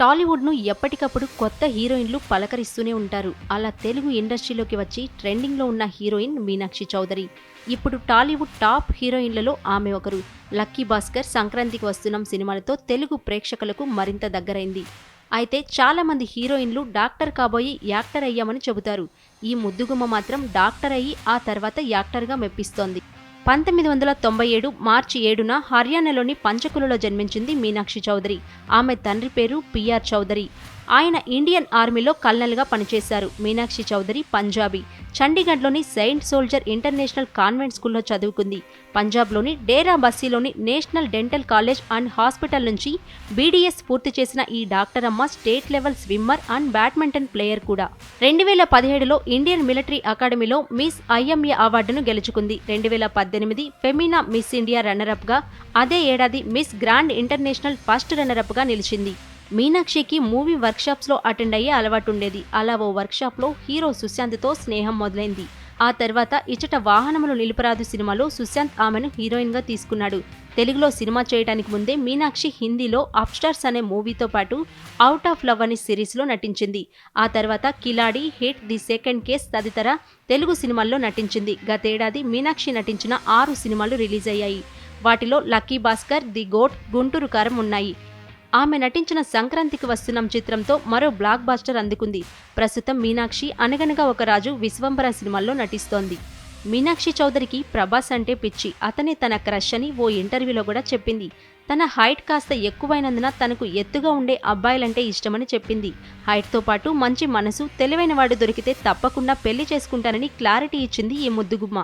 టాలీవుడ్ను ఎప్పటికప్పుడు కొత్త హీరోయిన్లు పలకరిస్తూనే ఉంటారు. అలా తెలుగు ఇండస్ట్రీలోకి వచ్చి ట్రెండింగ్లో ఉన్న హీరోయిన్ మీనాక్షి చౌదరి. ఇప్పుడు టాలీవుడ్ టాప్ హీరోయిన్లలో ఆమె ఒకరు. లక్కీ భాస్కర్ సంక్రాంతికి వస్తున్నాం సినిమాలతో తెలుగు ప్రేక్షకులకు మరింత దగ్గరైంది. అయితే చాలామంది హీరోయిన్లు డాక్టర్ కాబోయి యాక్టర్ అయ్యామని చెబుతారు. ఈ ముద్దుగుమ్మ మాత్రం డాక్టర్ అయ్యి ఆ తర్వాత యాక్టర్గా మెప్పిస్తోంది. పంతొమ్మిది వందల తొంభై ఏడు మార్చి ఏడున హర్యానాలోని పంచకులలో జన్మించింది మీనాక్షి చౌదరి. ఆమె తండ్రి పేరు పిఆర్ చౌదరి. ఆయన ఇండియన్ ఆర్మీలో కల్నల్గా పనిచేశారు. మీనాక్షి చౌదరి పంజాబీ. చండీగఢ్లోని సెయింట్ సోల్జర్ ఇంటర్నేషనల్ కాన్వెంట్ స్కూల్లో చదువుకుంది. పంజాబ్లోని Dera బస్సీలోని national dental college and hospital నుంచి బీడీఎస్ పూర్తి చేసిన ఈ డాక్టర్ అమ్మ state level swimmer and badminton player కూడా. రెండు వేల పదిహేడులో ఇండియన్ మిలిటరీ అకాడమీలో మిస్ ఐఎంఏ అవార్డును గెలుచుకుంది. రెండు వేల పద్దెనిమిది ఫెమినా మిస్ ఇండియా రన్నరప్గా అదే ఏడాది మిస్ గ్రాండ్ ఇంటర్నేషనల్ ఫస్ట్ రన్నరప్గా నిలిచింది. మీనాక్షికి మూవీ వర్క్షాప్స్లో అటెండ్ అయ్యే అలవాటు ఉండేది అలా ఓ వర్క్షాప్లో హీరో సుశాంత్తో స్నేహం మొదలైంది. ఆ తర్వాత ఇచ్చట వాహనములు నిలుపరాదు సినిమాలో సుశాంత్ ఆమెను హీరోయిన్గా తీసుకున్నాడు. తెలుగులో సినిమా చేయడానికి ముందే మీనాక్షి హిందీలో అప్స్టార్స్ అనే మూవీతో పాటు అవుట్ ఆఫ్ లవ్ అనే సిరీస్లో నటించింది. ఆ తర్వాత Khiladi Hit the Second Case తదితర తెలుగు సినిమాల్లో నటించింది. గతేడాది మీనాక్షి నటించిన ఆరు సినిమాలు రిలీజ్ అయ్యాయి వాటిలో Lucky Bhaskar the GOAT Guntur Kaaram ఉన్నాయి. ఆమె నటించిన సంక్రాంతికి వస్తున్నాం చిత్రంతో మరో బ్లాక్ బాస్టర్ అందుకుంది. ప్రస్తుతం మీనాక్షి అనగనగా ఒక రాజు విశ్వంబర సినిమాల్లో నటిస్తోంది. మీనాక్షి చౌదరికి ప్రభాస్ అంటే పిచ్చి. అతనే తన క్రష్ అని ఓ ఇంటర్వ్యూలో కూడా చెప్పింది. తన హైట్ కాస్త ఎక్కువైనందున తనకు ఎత్తుగా ఉండే అబ్బాయిలంటే ఇష్టమని చెప్పింది. హైట్తో పాటు మంచి మనసు తెలివైన వాడు దొరికితే తప్పకుండా పెళ్ళి చేసుకుంటానని క్లారిటీ ఇచ్చింది ఈ ముద్దుగుమ్మ.